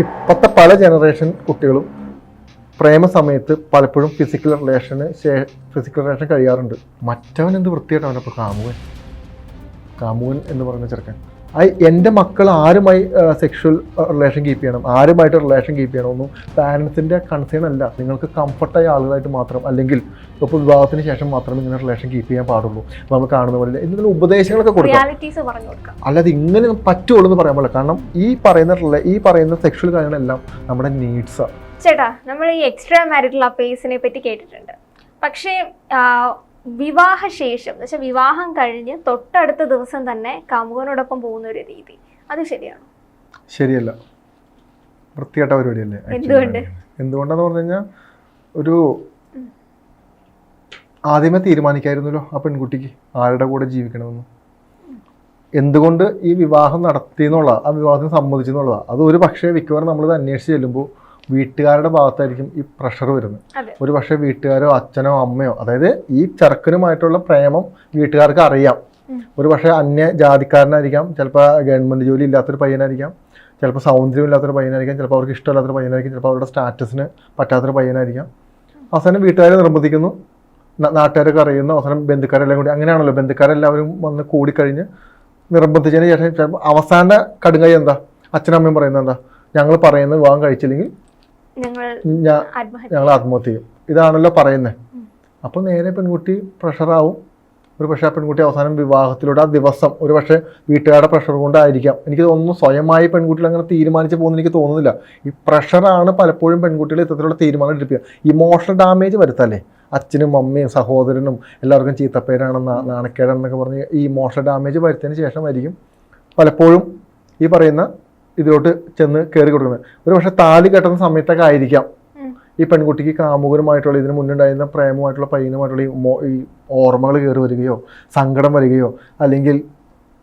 ഇപ്പോഴത്തെ പല ജനറേഷൻ കുട്ടികളും പ്രേമ സമയത്ത് പലപ്പോഴും ഫിസിക്കൽ റിലേഷന് ഫിസിക്കൽ റിലേഷൻ കഴിയാറുണ്ട്. മറ്റവൻ എന്ത് വൃത്തിയായിട്ടാണ് അവനപ്പോൾ കാമുകൻ? കാമുകൻ എന്ന് പറയുന്ന ചെറുക്കൻ. എന്റെ മക്കൾ ആരുമായി സെക്ഷൽ റിലേഷൻ കീപ്പ് ചെയ്യണം? ആരുമായിട്ട് റിലേഷൻ കീപ്പ് ചെയ്യണമെന്നും പാരൻസിന്റെ കൺസേൺ അല്ല. നിങ്ങൾക്ക് കംഫർട്ടായ ആളുകളായിട്ട് മാത്രം അല്ലെങ്കിൽ ഇപ്പോൾ വിവാഹത്തിന് ശേഷം മാത്രം ഇങ്ങനെ റിലേഷൻ കീപ്പ് ചെയ്യാൻ പാടുള്ളൂ. നമ്മൾ കാണുന്ന പോലെ എന്തെങ്കിലും ഉപദേശങ്ങളൊക്കെ കൊടുക്കാം. അല്ലാതെ ഇങ്ങനെ പറ്റുള്ളൂ എന്ന് പറയാൻ പാടില്ല. കാരണം ഈ പറയുന്ന ഈ പറയുന്ന സെക്ഷൽ കാര്യങ്ങളെല്ലാം നമ്മുടെ നീഡ്സാണ് ചേട്ടാ നമ്മൾ ഈ എക്സ്ട്രാ മാരിറ്റൽ അഫെയർസിനെ പറ്റി കേട്ടിട്ടുണ്ട്. പക്ഷേ വിവാഹശേഷം എന്ന് വെച്ചാൽ വിവാഹം കഴിഞ്ഞ് തൊട്ടടുത്ത ദിവസം തന്നെ കാമുകനോടൊപ്പം പോകുന്ന ഒരു രീതി. അത് ശരിയാണോ? ശരിയല്ല. വൃത്തികെട്ട പരിപാടിയല്ലേ. എന്തുകൊണ്ട്? എന്തുകൊണ്ടെന്ന് പറഞ്ഞു കഴിഞ്ഞാൽ ഒരു ആദ്യമേ തീരുമാനിക്കായിരുന്നല്ലോ ആ പെൺകുട്ടിക്ക് ആരുടെ കൂടെ ജീവിക്കണമെന്ന്. എന്തുകൊണ്ട് ഈ വിവാഹം നടത്തി ആ വിവാഹത്തിന് സമ്മതിച്ചു എന്നുള്ളതാണ് അത് ഒരു പക്ഷേ മിക്കവാറും നമ്മളിത് അന്വേഷിച്ച് ചെല്ലുമ്പോൾ വീട്ടുകാരുടെ ഭാഗത്തായിരിക്കും ഈ പ്രഷർ വരുന്നത്. ഒരു പക്ഷേ വീട്ടുകാരോ അച്ഛനോ അമ്മയോ അതായത് ഈ ചെറുക്കനുമായിട്ടുള്ള പ്രേമം വീട്ടുകാർക്ക് അറിയാം. ഒരു പക്ഷേ അന്യ ജാതിക്കാരനായിരിക്കാം ചിലപ്പോൾ ഗവൺമെന്റ് ജോലി ഇല്ലാത്തൊരു പയ്യനായിരിക്കാം ചിലപ്പോൾ സൗന്ദര്യം ഇല്ലാത്തൊരു പയ്യനായിരിക്കാം ചിലപ്പോൾ അവർക്ക് ഇഷ്ടമില്ലാത്തൊരു പയ്യനായിരിക്കും ചിലപ്പോൾ അവരുടെ സ്റ്റാറ്റസിന് പറ്റാത്തൊരു പയ്യനായിരിക്കാം. അവസാനം വീട്ടുകാരെ നിർബന്ധിക്കുന്നു നാട്ടുകാരൊക്കെ അറിയുന്നു അവസാനം ബന്ധുക്കാരെല്ലാം കൂടി. അങ്ങനെയാണല്ലോ ബന്ധുക്കാരെല്ലാവരും വന്ന് കൂടിക്കഴിഞ്ഞ് നിർബന്ധിച്ചതിന് ശേഷം അവസാന കടുങ്കൈ എന്താ? അച്ഛനമ്മയും പറയുന്നത് എന്താ? ഞങ്ങൾ പറയുന്നത് വിവാഹം കഴിച്ചില്ലെങ്കിൽ ഞങ്ങൾ ആത്മഹത്യ ചെയ്യും. ഇതാണല്ലോ പറയുന്നത്. അപ്പോൾ നേരെ പെൺകുട്ടി പ്രഷറാവും. ഒരു പക്ഷേ ആ പെൺകുട്ടി അവസാനം വിവാഹത്തിലൂടെ ആ ദിവസം ഒരു പക്ഷേ വീട്ടുകാരുടെ പ്രഷർ കൊണ്ടായിരിക്കാം. എനിക്ക് തോന്നുന്നു സ്വയമായി പെൺകുട്ടികൾ അങ്ങനെ തീരുമാനിച്ച് പോകുന്ന എനിക്ക് തോന്നുന്നില്ല. ഈ പ്രഷറാണ് പലപ്പോഴും പെൺകുട്ടികൾ ഇത്തരത്തിലുള്ള തീരുമാനം എടുപ്പിക്കുക. Emotional damage വരുത്തല്ലേ? അച്ഛനും അമ്മയും സഹോദരനും എല്ലാവർക്കും ചീത്തപ്പേരാണെന്ന് നാണക്കേടാണെന്നൊക്കെ പറഞ്ഞ് ഈ ഇമോഷണൽ ഡാമേജ് വരുത്തിയതിന് ശേഷമായിരിക്കും പലപ്പോഴും ഈ പറയുന്ന ഇതിലോട്ട് ചെന്ന് കയറി കൊടുക്കുന്നത്. ഒരു പക്ഷെ താലി കെട്ടുന്ന സമയത്തൊക്കെ ആയിരിക്കാം. ഈ പെൺകുട്ടിക്ക് കാമുകനുമായിട്ടുള്ള ഇതിന് മുന്നുണ്ടായിരുന്ന പ്രേമമായിട്ടുള്ള പയ്യനുമായിട്ടുള്ള ഈ ഓർമ്മകൾ കയറി വരികയോ സങ്കടം വരികയോ അല്ലെങ്കിൽ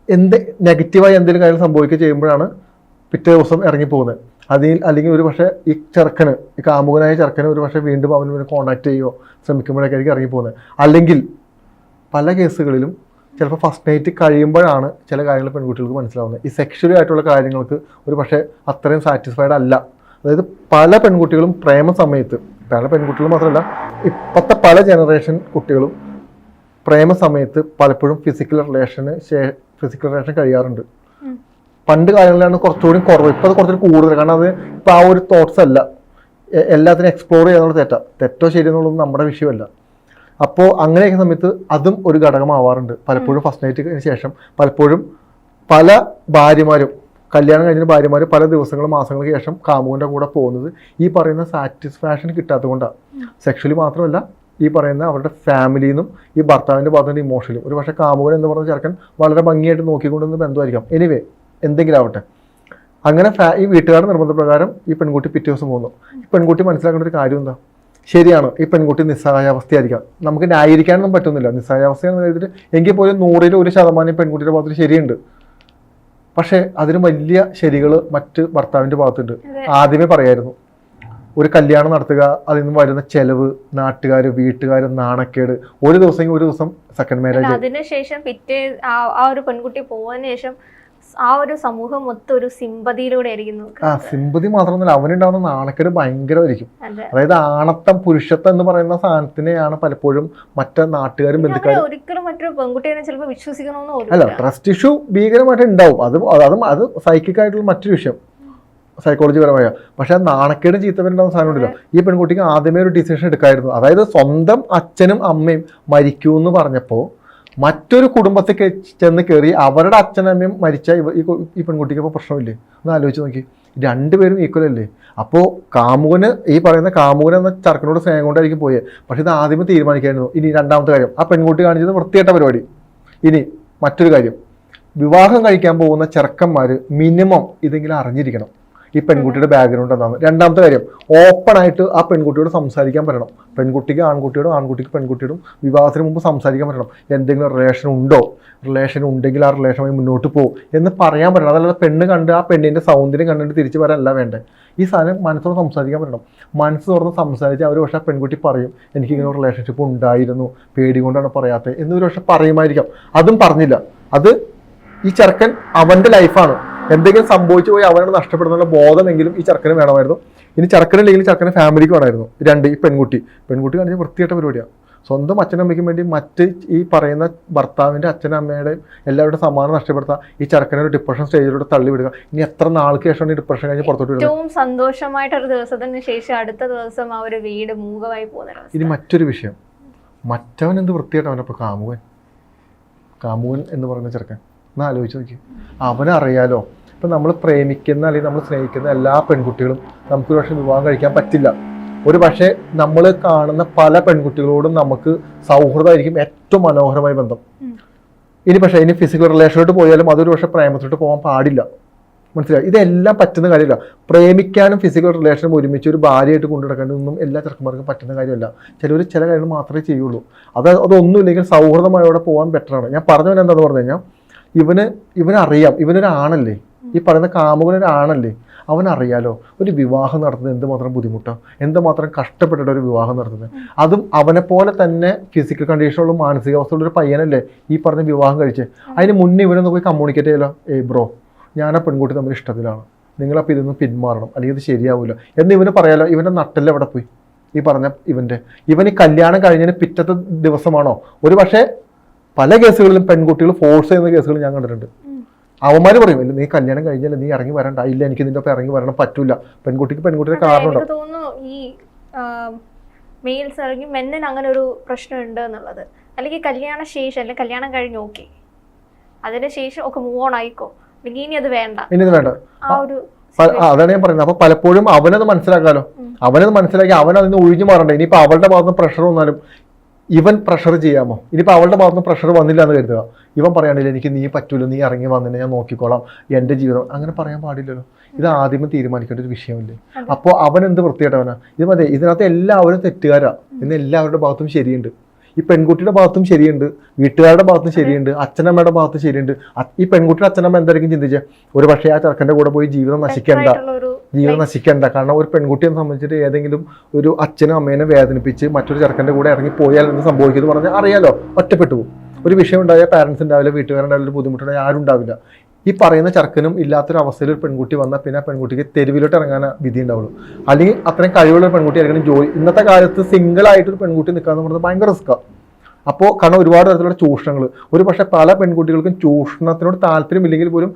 എന്ത് നെഗറ്റീവായി എന്തെങ്കിലും കാര്യം സംഭവിക്കുക ചെയ്യുമ്പോഴാണ് പിറ്റേ ദിവസം ഇറങ്ങിപ്പോകുന്നത് അതിൽ അല്ലെങ്കിൽ ഒരു പക്ഷേ ഈ ചെറുക്കന് ഈ കാമുകനായ ചെറുക്കന് ഒരു പക്ഷേ വീണ്ടും അവന് കോൺടാക്ട് ചെയ്യുകയോ ശ്രമിക്കുമ്പോഴേക്കായിരിക്കും ഇറങ്ങിപ്പോകുന്നത് അല്ലെങ്കിൽ പല കേസുകളിലും ചിലപ്പോൾ ഫസ്റ്റ് നൈറ്റ് കഴിയുമ്പോഴാണ് ചില കാര്യങ്ങൾ പെൺകുട്ടികൾക്ക് മനസ്സിലാവുന്നത്. ഈ സെക്ഷലി ആയിട്ടുള്ള കാര്യങ്ങൾക്ക് ഒരു പക്ഷേ അത്രയും സാറ്റിസ്ഫൈഡ് അല്ല. അതായത് പല പെൺകുട്ടികളും പ്രേമ സമയത്ത് പല പെൺകുട്ടികളും മാത്രമല്ല ഇപ്പോഴത്തെ പല ജനറേഷൻ കുട്ടികളും പ്രേമ സമയത്ത് പലപ്പോഴും ഫിസിക്കൽ റിലേഷന് ഫിസിക്കൽ റിലേഷൻ കഴിയാറുണ്ട്. പണ്ട് കാലങ്ങളിലാണ് കുറച്ചുകൂടി കുറവ്. ഇപ്പോൾ അത് കുറച്ചുകൂടി കൂടുതൽ. കാരണം അത് ഇപ്പോൾ ആ ഒരു തോട്ട്സ് അല്ല. എല്ലാത്തിനും എക്സ്പ്ലോർ ചെയ്യാന്നുള്ള തെറ്റാണ് തെറ്റോ. ശരി ശരിയെന്നുള്ളത് നമ്മുടെ വിഷയമല്ല. അപ്പോൾ അങ്ങനെയൊക്കെ സമയത്ത് അതും ഒരു ഘടകമാവാറുണ്ട്. പലപ്പോഴും ഫസ്റ്റ് നൈറ്റിന് ശേഷം. പലപ്പോഴും പല ഭാര്യമാരും കല്യാണം കഴിഞ്ഞ ഭാര്യമാർ പല ദിവസങ്ങളും മാസങ്ങൾക്ക് ശേഷം കാമുവിന്റെ കൂടെ പോകുന്നത് ഈ പറയുന്ന സാറ്റിസ്ഫാക്ഷൻ കിട്ടാത്തത് കൊണ്ടാണ്. സെക്ഷലി മാത്രമല്ല ഈ പറയുന്ന അവരുടെ ഫാമിലിയിൽ നിന്നും ഈ ഭർത്താവിന്റെ ഭാഗത്തുനിന്ന് ഇമോഷനിലും ഒരു പക്ഷേ കാമുകൻ എന്ന് പറഞ്ഞ ചെറുക്കൻ വളരെ ഭംഗിയായിട്ട് നോക്കിക്കൊണ്ടുന്ന ബന്ധമായിരിക്കാം എനിവേ എന്തെങ്കിലും ആവട്ടെ. അങ്ങനെ ഫാ- ഈ വീട്ടുകാരുടെ നിർബന്ധപ്രകാരം ഈ പെൺകുട്ടി പിറ്റേ ദിവസം പോകുന്നു. ഈ പെൺകുട്ടി മനസ്സിലാക്കേണ്ട ഒരു കാര്യം എന്താ? ശരിയാണ്? ഈ പെൺകുട്ടി നിസ്സഹായാവസ്ഥയായിരിക്കാം. നമുക്ക് ന്യായീകരിക്കാനൊന്നും പറ്റുന്നില്ല. നിസ്സഹായാവസ്ഥയാണെന്ന് കരുതിയിട്ട് എങ്കിൽ പോലും നൂറിൽ ഒരു ശതമാനം പെൺകുട്ടിയുടെ ഭാഗത്ത് ശരിയുണ്ട്. പക്ഷേ അതിന് വലിയ ശരികൾ മറ്റ് ഭർത്താവിന്റെ ഭാഗത്തുണ്ട്. ആദ്യമേ പറയായിരുന്നു. ഒരു കല്യാണം നടത്തുക അതിൽ നിന്ന് വരുന്ന ചെലവ് നാട്ടുകാർ വീട്ടുകാർ നാണക്കേട് ഒരു ദിവസം ഒരു ദിവസം സെക്കൻഡ് മാരേജ് അതിനുശേഷം പിറ്റേ ആ ആ ഒരു പെൺകുട്ടി പോയതിനു ശേഷം ആ ഒരു സമൂഹം മൊത്തം ഒരു സിമ്പതിയിലൂടെ ആയിരിക്കുന്നു ആ സിമ്പതി മാത്രമൊന്നുമല്ല. അവനുണ്ടാവുന്ന നാണക്കേട് ഭയങ്കരമായിരിക്കും. അതെ. അതായത് ആണത്തം പുരുഷത്വം എന്ന് പറയുന്ന സാധനത്തിനെയാണ് പലപ്പോഴും മറ്റേ നാട്ടുകാരും ബന്ധുക്കാരും ഒരിക്കലും മറ്റൊരു പെൺകുട്ടിയെ ചിലപ്പോൾ വിശ്വസിക്കണമെന്ന് അല്ല ട്രസ്റ്റ് ഇഷ്യൂ ഭീകരമായിട്ട് ഉണ്ടാവും. അത് അതും അത് സൈക്കിക് ആയിട്ടുള്ള മറ്റൊരു വിഷയം. സൈക്കോളജി പരമായ പക്ഷെ ആ നാണക്കേട് ചീത്തവരുണ്ടാവുന്ന സാധനം ഉണ്ടല്ലോ. ഈ പെൺകുട്ടിക്ക് ആദ്യമേ ഒരു ഡിസിഷൻ എടുക്കായിരുന്നു. അതായത് സ്വന്തം അച്ഛനും അമ്മയും മരിക്കൂ എന്ന് പറഞ്ഞപ്പോൾ മറ്റൊരു കുടുംബത്തിൽ ചെന്ന് കയറി അവരുടെ അച്ഛനമ്മയും മരിച്ച ഈ പെൺകുട്ടിക്ക് ഇപ്പോൾ പ്രശ്നമില്ലേ? ഒന്ന് ആലോചിച്ച് നോക്കി. രണ്ടുപേരും ഈക്വൽ അല്ലേ? അപ്പോൾ കാമുകന് ഈ പറയുന്ന കാമുകൻ എന്ന ചർക്കനോട് സ്നേഹം കൊണ്ടായിരിക്കും പോയത് പക്ഷേ ഇത് ആദ്യമേ തീരുമാനിക്കായിരുന്നു. ഇനി രണ്ടാമത്തെ കാര്യം. ആ പെൺകുട്ടി കാണിച്ചത് വൃത്തികെട്ട പരിപാടി. ഇനി മറ്റൊരു കാര്യം. വിവാഹം കഴിക്കാൻ പോകുന്ന ചെറുക്കന്മാർ മിനിമം ഇതെങ്കിലും അറിഞ്ഞിരിക്കണം. ഈ പെൺകുട്ടിയുടെ ബാക്ക്ഗ്രൗണ്ട് എന്താണ് രണ്ടാമത്തെ കാര്യം ഓപ്പൺ ആയിട്ട് ആ പെൺകുട്ടിയോട് സംസാരിക്കാൻ പറ്റണം പെൺകുട്ടിക്ക് ആൺകുട്ടിയോടും ആൺകുട്ടിക്ക് പെൺകുട്ടിയോടും വിവാഹത്തിന് മുമ്പ് സംസാരിക്കാൻ പറ്റണം എന്തെങ്കിലും റിലേഷൻ ഉണ്ടോ? റിലേഷൻ ഉണ്ടെങ്കിൽ ആ റിലേഷനുമായി മുന്നോട്ട് പോകും എന്ന് പറയാൻ പറ്റണം. അതല്ലാതെ പെണ്ണ് കണ്ട് ആ പെണ്ണിന്റെ സൗന്ദര്യം കണ്ടിട്ട് തിരിച്ചു വരാനല്ല വേണ്ടേ. ഈ സാധനം മനസ്സോട് സംസാരിക്കാൻ പറ്റണം മനസ്സ് തുറന്ന് സംസാരിച്ച് അവർ പക്ഷേ പെൺകുട്ടി പറയും എനിക്ക് ഇങ്ങനെ റിലേഷൻഷിപ്പ് ഉണ്ടായിരുന്നു. പേടി കൊണ്ടാണ് പറയാത്തത്. എന്നൊരു പക്ഷെ പറയുമായിരിക്കാം. അതും പറഞ്ഞില്ല. അത് ഈ ചെറുക്കൻ അവന്റെ ലൈഫാണ് എന്തെങ്കിലും സംഭവിച്ചു പോയി അവനെ നഷ്ടപ്പെടുന്നുള്ള ബോധമെങ്കിലും ഈ ചെറുക്കന് വേണമായിരുന്നു. ഇനി ചെറുക്കനില്ലെങ്കിൽ ചെറുക്കന് ഫാമിലിക്ക് വേണമായിരുന്നു. രണ്ട് ഈ പെൺകുട്ടി. പെൺകുട്ടി കാണിച്ച വൃത്തിയായിട്ട പരിപാടിയാണ് സ്വന്തം അച്ഛനമ്മയ്ക്കും വേണ്ടി മറ്റ് ഈ പറയുന്ന ഭർത്താവിന്റെ അച്ഛനമ്മയുടെ എല്ലാവരുടെ സമ്മാനം നഷ്ടപ്പെടുത്താൻ ഈ ചെറുക്കനെ ഒരു ഡിപ്രഷൻ സ്റ്റേജിലൂടെ തള്ളിവിടുക. ഇനി എത്ര നാൾക്ക് ശേഷമാണ് ഈ ഡിപ്രഷൻ കഴിഞ്ഞ് പുറത്തോട്ട് ഏറ്റവും സന്തോഷമായിട്ടൊരു ദിവസത്തിന് ശേഷം അടുത്ത ദിവസം ആ ഒരു വീട് മൂകമായി പോകുന്ന ഇനി മറ്റൊരു വിഷയം. മറ്റവൻ എന്ത് വൃത്തിയായിട്ട് അവനപ്പോൾ കാമുകൻ. കാമുകൻ എന്ന് പറയുന്ന ചെറുക്കൻ. ഒന്ന് ആലോചിച്ച് നോക്കി അവനറിയാലോ ഇപ്പം നമ്മൾ പ്രേമിക്കുന്ന അല്ലെങ്കിൽ നമ്മൾ സ്നേഹിക്കുന്ന എല്ലാ പെൺകുട്ടികളും നമുക്ക് പക്ഷേ വിവാഹം കഴിക്കാൻ പറ്റില്ല. ഒരു പക്ഷേ നമ്മൾ കാണുന്ന പല പെൺകുട്ടികളോടും നമുക്ക് സൗഹൃദമായിരിക്കും ഏറ്റവും മനോഹരമായ ബന്ധം. ഇനി പക്ഷേ ഇനി ഫിസിക്കൽ റിലേഷനിലോട്ട് പോയാലും അതൊരു പക്ഷേ പ്രേമത്തിലോട്ട് പോകാൻ പാടില്ല. മനസ്സിലായി? ഇതെല്ലാം പറ്റുന്ന കാര്യമില്ല. പ്രേമിക്കാനും ഫിസിക്കൽ റിലേഷനും ഒരുമിച്ച് ഒരു ഭാര്യയായിട്ട് കൊണ്ടു നടക്കേണ്ടതൊന്നും എല്ലാ ചെറുക്കന്മാർക്കും പറ്റുന്ന കാര്യമല്ല. ചിലർ ചില കാര്യങ്ങൾ മാത്രമേ ചെയ്യുള്ളൂ. അത് അതൊന്നുമില്ലെങ്കിൽ സൗഹൃദമായോടെ പോകാൻ ബെറ്ററാണ് ഞാൻ പറഞ്ഞവനെന്താന്ന് പറഞ്ഞു കഴിഞ്ഞാൽ ഇവന് ഇവനറിയാം. ഇവനൊരാണല്ലേ? ഈ പറയുന്ന കാമുകനൊരാണല്ലേ അവനറിയാലോ ഒരു വിവാഹം നടത്തുന്നത് എന്തുമാത്രം ബുദ്ധിമുട്ടാണ് എന്തുമാത്രം കഷ്ടപ്പെട്ടിട്ട് ഒരു വിവാഹം നടത്തുന്നത്? അതും അവനെ പോലെ തന്നെ ഫിസിക്കൽ കണ്ടീഷനുള്ള മാനസികാവസ്ഥയുള്ള ഒരു പയ്യനല്ലേ ഈ പറഞ്ഞ വിവാഹം കഴിച്ച്? അതിന് മുന്നേ ഇവനൊന്ന് പോയി കമ്മ്യൂണിക്കേറ്റ് ചെയ്യലോ. ഏ ബ്രോ ഞാൻ ആ പെൺകുട്ടി തമ്മിൽ ഇഷ്ടത്തിലാണ്. നിങ്ങളപ്പോൾ ഇതൊന്നും പിന്മാറണം. അല്ലെങ്കിൽ ഇത് ശരിയാവില്ല എന്ന് ഇവന് പറയാലോ ഇവന്റെ നട്ടെല്ലാം എവിടെ പോയി? ഈ പറഞ്ഞ ഇവന്റെ ഇവൻ ഈ കല്യാണം കഴിഞ്ഞതിന് പിറ്റത്തെ ദിവസമാണോ? ഒരു പക്ഷേ പല കേസുകളിലും പെൺകുട്ടികൾ ഫോഴ്സ് ചെയ്യുന്ന കേസുകൾ ഞാൻ കണ്ടിട്ടുണ്ട്. അവന്മാര് പറയും ഇല്ല നീ കല്യാണം കഴിഞ്ഞാൽ നീ ഇറങ്ങി വരണ്ട. ഇല്ല എനിക്ക് നിന്റെ ഒപ്പം ഇറങ്ങി വരണം പറ്റൂല. പെൺകുട്ടിക്ക് പെൺകുട്ടിയുടെ കാരണമുണ്ട് കാരണം തോന്നുന്നു ഈ മെയിൽസ് അല്ലെങ്കിൽ മെന്നിന് അങ്ങനെ ഒരു പ്രശ്നമുണ്ട് എന്നുള്ളത്. അല്ലെങ്കിൽ കല്യാണ ശേഷം അല്ലെങ്കിൽ കല്യാണം കഴിഞ്ഞ് ഓക്കെ അതിന് ശേഷം ഒക്കെ മൂവ് ഓൺ ആയിക്കോ. അല്ലെങ്കിൽ ഇനി അത് വേണ്ട. ഇനി ഇത് വേണ്ട. ആ ഒരു അതാണ് ഞാൻ പറയുന്നത്. അപ്പൊ പലപ്പോഴും അവനത് മനസ്സിലാക്കാലോ. അവനത് മനസ്സിലാക്കി അവൻ അതിന് ഒഴിഞ്ഞു മാറണ്ട. ഇനിയിപ്പോ അവളുടെ ഭാഗത്ത് പ്രഷർ വന്നാലും ഇവൻ പ്രഷർ ചെയ്യാമോ? ഇനിയിപ്പോൾ അവളുടെ ഭാഗത്തുനിന്ന് പ്രഷർ വന്നില്ല എന്ന് കരുതുക. ഇവൻ പറയുകയാണെങ്കിൽ എനിക്ക് നീ പറ്റൂല നീ ഇറങ്ങി വന്നിട്ട് ഞാൻ നോക്കിക്കോളാം എന്റെ ജീവിതം. അങ്ങനെ പറയാൻ പാടില്ലല്ലോ. ഇത് ആദ്യമേ തീരുമാനിക്കേണ്ട ഒരു വിഷയമില്ലേ? അപ്പോൾ അവൻ എന്ത് വൃത്തിയായിട്ടവനാ ഇത് മതി ഇതിനകത്ത് എല്ലാവരും തെറ്റുകാരാ. ഇന്ന് എല്ലാവരുടെ ഭാഗത്തും ശരിയുണ്ട്. ഈ പെൺകുട്ടിയുടെ ഭാഗത്തും ശരിയുണ്ട് വീട്ടുകാരുടെ ഭാഗത്തും ശരിയുണ്ട് അച്ഛനമ്മയുടെ ഭാഗത്തും ശരിയുണ്ട്. ഈ പെൺകുട്ടിയുടെ അച്ഛനമ്മ എന്തായിരിക്കും ചിന്തിച്ചത് ഒരു പക്ഷേ ആ ചെറുക്കന്റെ കൂടെ പോയി ജീവിതം നശിക്കണ്ട. ജീവിതം നശിക്കണ്ട. കാരണം ഒരു പെൺകുട്ടിയെ സംബന്ധിച്ചിട്ട് ഏതെങ്കിലും ഒരു അച്ഛനും അമ്മേനെ വേദനിപ്പിച്ച് മറ്റൊരു ചെറുക്കന്റെ കൂടെ ഇറങ്ങി പോയാൽ എന്ത് സംഭവിക്കുന്നത് പറഞ്ഞാൽ അറിയാലോ ഒറ്റപ്പെട്ടു പോകും. ഒരു വിഷയം ഉണ്ടായാൽ പാരൻസ് ഉണ്ടാവില്ല വീട്ടുകാരുണ്ടാവില്ല ഒരു ബുദ്ധിമുട്ടുണ്ടായാൽ ആരും ഉണ്ടാവില്ല. ഈ പറയുന്ന ചെറുക്കനും ഇല്ലാത്തൊരു അവസ്ഥയിൽ ഒരു പെൺകുട്ടി വന്നാൽ പിന്നെ ആ പെൺകുട്ടിക്ക് തെരുവിലോട്ട് ഇറങ്ങാൻ വിധി ഉണ്ടാവുള്ളൂ. അല്ലെങ്കിൽ അത്രയും കഴിവുള്ള ഒരു പെൺകുട്ടി ആയിരിക്കും ജോലി. ഇന്നത്തെ കാലത്ത് സിംഗിൾ ആയിട്ട് ഒരു പെൺകുട്ടി നിൽക്കാന്ന് പറയുന്നത് ഭയങ്കര റിസ്ക്കാണ് അപ്പോൾ കാരണം ഒരുപാട് തരത്തിലുള്ള ചൂഷണങ്ങൾ. ഒരു പക്ഷേ പല പെൺകുട്ടികൾക്കും ചൂഷണത്തിനോട് താല്പര്യമില്ലെങ്കിൽ പോലും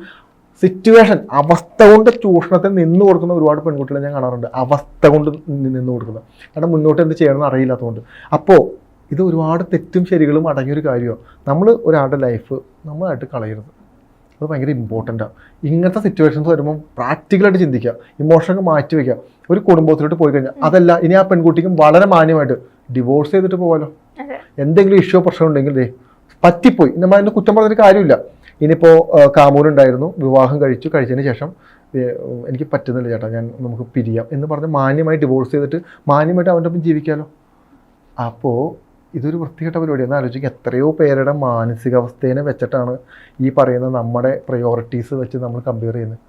സിറ്റുവേഷൻ അവസ്ഥ കൊണ്ട് ചൂഷണത്തിൽ നിന്ന് കൊടുക്കുന്ന ഒരുപാട് പെൺകുട്ടികളെ ഞാൻ കാണാറുണ്ട്. അവസ്ഥ കൊണ്ട് നിന്ന് കൊടുക്കുന്നത് കാരണം മുന്നോട്ട് എന്ത് ചെയ്യണമെന്ന് അറിയില്ലാത്തതുകൊണ്ട്. അപ്പോൾ ഇത് ഒരുപാട് തെറ്റും ശരികളും അടങ്ങിയൊരു കാര്യമാണ്. നമ്മൾ ഒരാളുടെ ലൈഫ് നമ്മളായിട്ട് കളയരുത്. അത് ഭയങ്കര ഇമ്പോർട്ടന്റ് ആണ് ഇങ്ങനത്തെ സിറ്റുവേഷൻസ് വരുമ്പോൾ പ്രാക്ടിക്കലായിട്ട് ചിന്തിക്കുക. ഇമോഷനൊക്കെ മാറ്റി വയ്ക്കുക ഒരു കുടുംബത്തിലോട്ട് പോയി കഴിഞ്ഞാൽ അതല്ല ഇനി ആ പെൺകുട്ടിക്കും വളരെ മാന്യമായിട്ട് ഡിവോഴ്സ് ചെയ്തിട്ട് പോകാലോ എന്തെങ്കിലും ഇഷ്യൂ പ്രശ്നം ഉണ്ടെങ്കിൽ ദേ പറ്റിപ്പോയി. നമ്മൾ അതിന്റെ കുറ്റം പറഞ്ഞൊരു കാര്യമില്ല. ഇനിയിപ്പോൾ കാമൂരുണ്ടായിരുന്നു. വിവാഹം കഴിച്ചു. കഴിച്ചതിന് ശേഷം എനിക്ക് പറ്റുന്നില്ല ചേട്ടാ. ഞാൻ നമുക്ക് പിരിയാം എന്ന് പറഞ്ഞ് മാന്യമായി ഡിവോഴ്സ് ചെയ്തിട്ട് മാന്യമായിട്ട് അവന്റെ ഒപ്പം ജീവിക്കാമല്ലോ അപ്പോൾ ഇതൊരു വൃത്തികെട്ട പരിപാടി എന്ന് ആലോചിക്കുക എത്രയോ പേരുടെ മാനസികാവസ്ഥേനെ വെച്ചിട്ടാണ് ഈ പറയുന്ന നമ്മുടെ പ്രയോറിറ്റീസ് വെച്ച് നമ്മൾ കമ്പയർ ചെയ്യുന്നത്.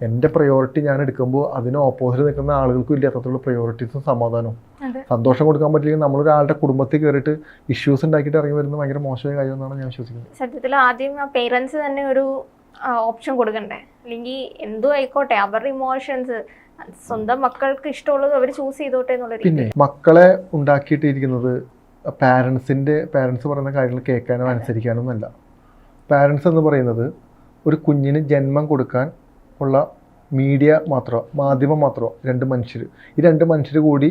എന്റെ പ്രയോറിറ്റി ഞാൻ എടുക്കുമ്പോൾ അതിന് ഓപ്പോസിറ്റ് നിൽക്കുന്ന ആളുകൾക്കും ഇല്ല അത്രത്തോളം പ്രയോറിറ്റീസും സമാധാനവും. സന്തോഷം കൊടുക്കാൻ പറ്റില്ലെങ്കിൽ നമ്മളൊരാളുടെ കുടുംബത്തിൽ കയറിയിട്ട് ഇഷ്യൂസ് ഉണ്ടാക്കിയിട്ട് ഇറങ്ങി വരുന്നത് ഭയങ്കര മോശമായ കാര്യം എന്നാണ് ഞാൻ വിശ്വസിക്കുന്നത്. സത്യത്തിൽ ആദ്യം ആ പേരൻസ് തന്നെ ഒരു ഓപ്ഷൻ കൊടുക്കണ്ടേ? അല്ലെങ്കിൽ എന്തോ ആയിക്കോട്ടെ അവരുടെ ഇമോഷൻസ് സ്വന്തം മക്കൾക്ക് ഇഷ്ടമുള്ളത് അവർ ചൂസ് ചെയ്തോട്ടെ എന്നുള്ള രീതി പിന്നെ മക്കളെ ഉണ്ടാക്കിയിട്ടിരിക്കുന്നത് പാരൻസിന്റെ പാരൻസ് പറയുന്ന കാര്യങ്ങൾ കേൾക്കാനോ അനുസരിക്കാനോ എന്നല്ല പാരൻസ് എന്ന് പറയുന്നത് ഒരു കുഞ്ഞിന് ജന്മം കൊടുക്കാൻ ഉള്ള മീഡിയ മാത്രമോ മാധ്യമം മാത്രമോ രണ്ട് മനുഷ്യർ ഈ രണ്ട് മനുഷ്യർ കൂടി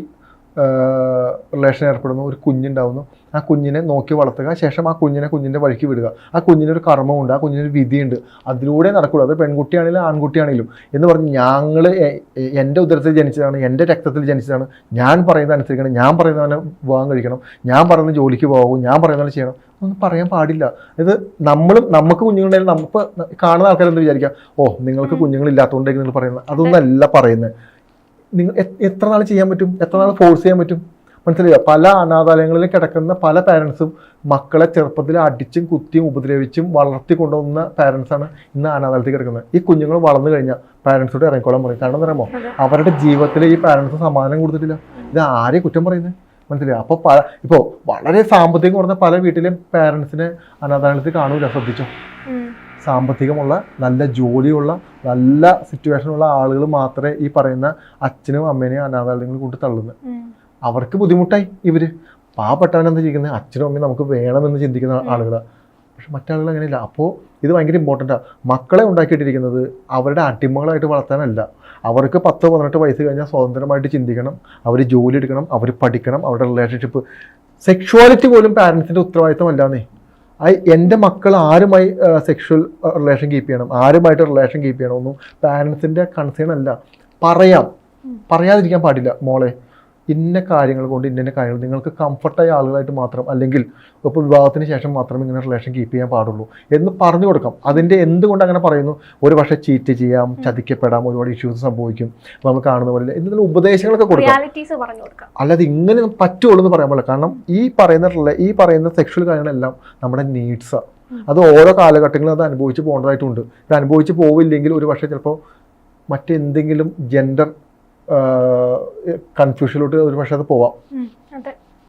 റിലേഷൻ ഏർപ്പെടുന്നു ഒരു കുഞ്ഞുണ്ടാവുന്നു. ആ കുഞ്ഞിനെ നോക്കി വളർത്തുക. ശേഷം ആ കുഞ്ഞിനെ കുഞ്ഞിന്റെ വഴിക്ക് വിടുക. ആ കുഞ്ഞിനൊരു കർമ്മമുണ്ട് ആ കുഞ്ഞിനൊരു വിധിയുണ്ട്. അതിലൂടെ നടക്കുള്ളൂ അത് പെൺകുട്ടിയാണെങ്കിലും ആൺകുട്ടിയാണെങ്കിലും. എന്ന് പറഞ്ഞ് ഞങ്ങൾ എന്റെ ഉദരത്തിൽ ജനിച്ചതാണ് എന്റെ രക്തത്തിൽ ജനിച്ചതാണ്. ഞാൻ പറയുന്നത് അനുസരിക്കണം. ഞാൻ പറയുന്നവനെ വിവാഹം കഴിക്കണം. ഞാൻ പറയുന്ന ജോലിക്ക് പോകും ഞാൻ പറയുന്നത് ചെയ്യണം. ഒന്നും പറയാൻ പാടില്ല. ഇത് നമ്മളും നമുക്ക് കുഞ്ഞുങ്ങളുണ്ടെങ്കിൽ നമുക്ക് കാണുന്ന ആൾക്കാരെന്ത് വിചാരിക്കാം? ഓ നിങ്ങൾക്ക് കുഞ്ഞുങ്ങളില്ലാത്തതുകൊണ്ടേക്ക് നിങ്ങൾ പറയുന്നത്. അതൊന്നല്ല പറയുന്നത്. നിങ്ങൾ എത്ര നാൾ ചെയ്യാൻ പറ്റും? എത്ര നാൾ ഫോഴ്സ് ചെയ്യാൻ പറ്റും? മനസ്സിലായോ? പല അനാഥാലയങ്ങളിൽ കിടക്കുന്ന പല പാരൻസും മക്കളെ ചെറുപ്പത്തിൽ അടിച്ചും കുത്തിയും ഉപദ്രവിച്ചും വളർത്തി കൊണ്ടുവന്ന പാരൻസാണ് ഇന്ന് അനാഥാലയത്തിൽ കിടക്കുന്നത്. ഈ കുഞ്ഞുങ്ങൾ വളർന്നു കഴിഞ്ഞാൽ പാരൻസോട് ഇറങ്ങിക്കോളാൻ പറയും. കാരണം എന്താ പറയുമ്പോൾ അവരുടെ ജീവിതത്തിൽ ഈ പാരൻസ് സമാധാനം കൊടുത്തിട്ടില്ല. ഇത് ആരെയും കുറ്റം പറയുന്നത്? മനസ്സിലായോ? അപ്പോൾ പല ഇപ്പോൾ വളരെ സാമ്പത്തികം കുറഞ്ഞ പല വീട്ടിലെയും പാരൻസിനെ അനാഥാലയത്തിൽ കാണൂല ശ്രദ്ധിച്ചോ? സാമ്പത്തികമുള്ള നല്ല ജോലിയുള്ള നല്ല സിറ്റുവേഷനുള്ള ആളുകൾ മാത്രമേ ഈ പറയുന്ന അച്ഛനും അമ്മേനെയും അനാഥാലയങ്ങൾ കൊണ്ട് തള്ളുന്നത് അവർക്ക് ബുദ്ധിമുട്ടായി ഇവർ. പാവപ്പെട്ടവൻ എന്താ ചെയ്യുന്നത് അച്ഛനും അമ്മയും നമുക്ക് വേണമെന്ന് ചിന്തിക്കുന്ന ആളുകളാണ് പക്ഷെ മറ്റാളുകൾ അങ്ങനെയില്ല. അപ്പോൾ ഇത് ഭയങ്കര ഇമ്പോർട്ടന്റാണ് മക്കളെ ഉണ്ടാക്കിയിട്ടിരിക്കുന്നത് അവരുടെ അടിമകളായിട്ട് വളർത്താനല്ല. അവർക്ക് പത്ത് പതിനെട്ട് വയസ്സ് കഴിഞ്ഞാൽ സ്വതന്ത്രമായിട്ട് ചിന്തിക്കണം. അവർ ജോലി എടുക്കണം. അവർ പഠിക്കണം. അവരുടെ റിലേഷൻഷിപ്പ് സെക്ഷുവാലിറ്റി പോലും പാരൻസിന്റെ ഉത്തരവാദിത്തമല്ലാന്നേ. എന്റെ മക്കൾ ആരുമായി സെക്ഷൽ റിലേഷൻ കീപ്പ് ചെയ്യണം? ആരുമായിട്ട് റിലേഷൻ കീപ്പ് ചെയ്യണം ഒന്നും പാരൻസിന്റെ കൺസേൺ അല്ല. പറയാം. പറയാതിരിക്കാൻ പാടില്ല മോളെ. ഇന്ന കാര്യങ്ങൾ കൊണ്ട് ഇന്ന കാര്യങ്ങൾ നിങ്ങൾക്ക് കംഫർട്ടായ ആളുകളായിട്ട് മാത്രം അല്ലെങ്കിൽ ഇപ്പോൾ വിവാഹത്തിന് ശേഷം മാത്രം ഇങ്ങനെ റിലേഷൻ കീപ്പ് ചെയ്യാൻ പാടുള്ളൂ എന്ന് പറഞ്ഞു കൊടുക്കാം. അതിന്റെ എന്തുകൊണ്ട് അങ്ങനെ പറയുന്നു? ഒരു പക്ഷേ ചീറ്റ് ചെയ്യാം ചതിക്കപ്പെടാം ഒരുപാട് ഇഷ്യൂസ് സംഭവിക്കും നമ്മൾ കാണുന്ന പോലെ എന്തെങ്കിലും ഉപദേശങ്ങളൊക്കെ കൊടുക്കാം. അല്ലാതെ ഇങ്ങനെ പറ്റുള്ളൂ എന്ന് പറയാൻ പാടില്ല. കാരണം ഈ പറയുന്ന ഈ പറയുന്ന സെക്ഷൽ കാര്യങ്ങളെല്ലാം നമ്മുടെ നീഡ്സാണ് അത് ഓരോ കാലഘട്ടങ്ങളിലും അത് അനുഭവിച്ച് പോകേണ്ടതായിട്ടുണ്ട്. ഇത് അനുഭവിച്ച് പോവില്ലെങ്കിൽ ഒരു പക്ഷേ ചിലപ്പോൾ മറ്റെന്തെങ്കിലും ജെൻഡർ കൺഫ്യൂഷനിലോട്ട് ഒരു പക്ഷേ അത് പോവാം.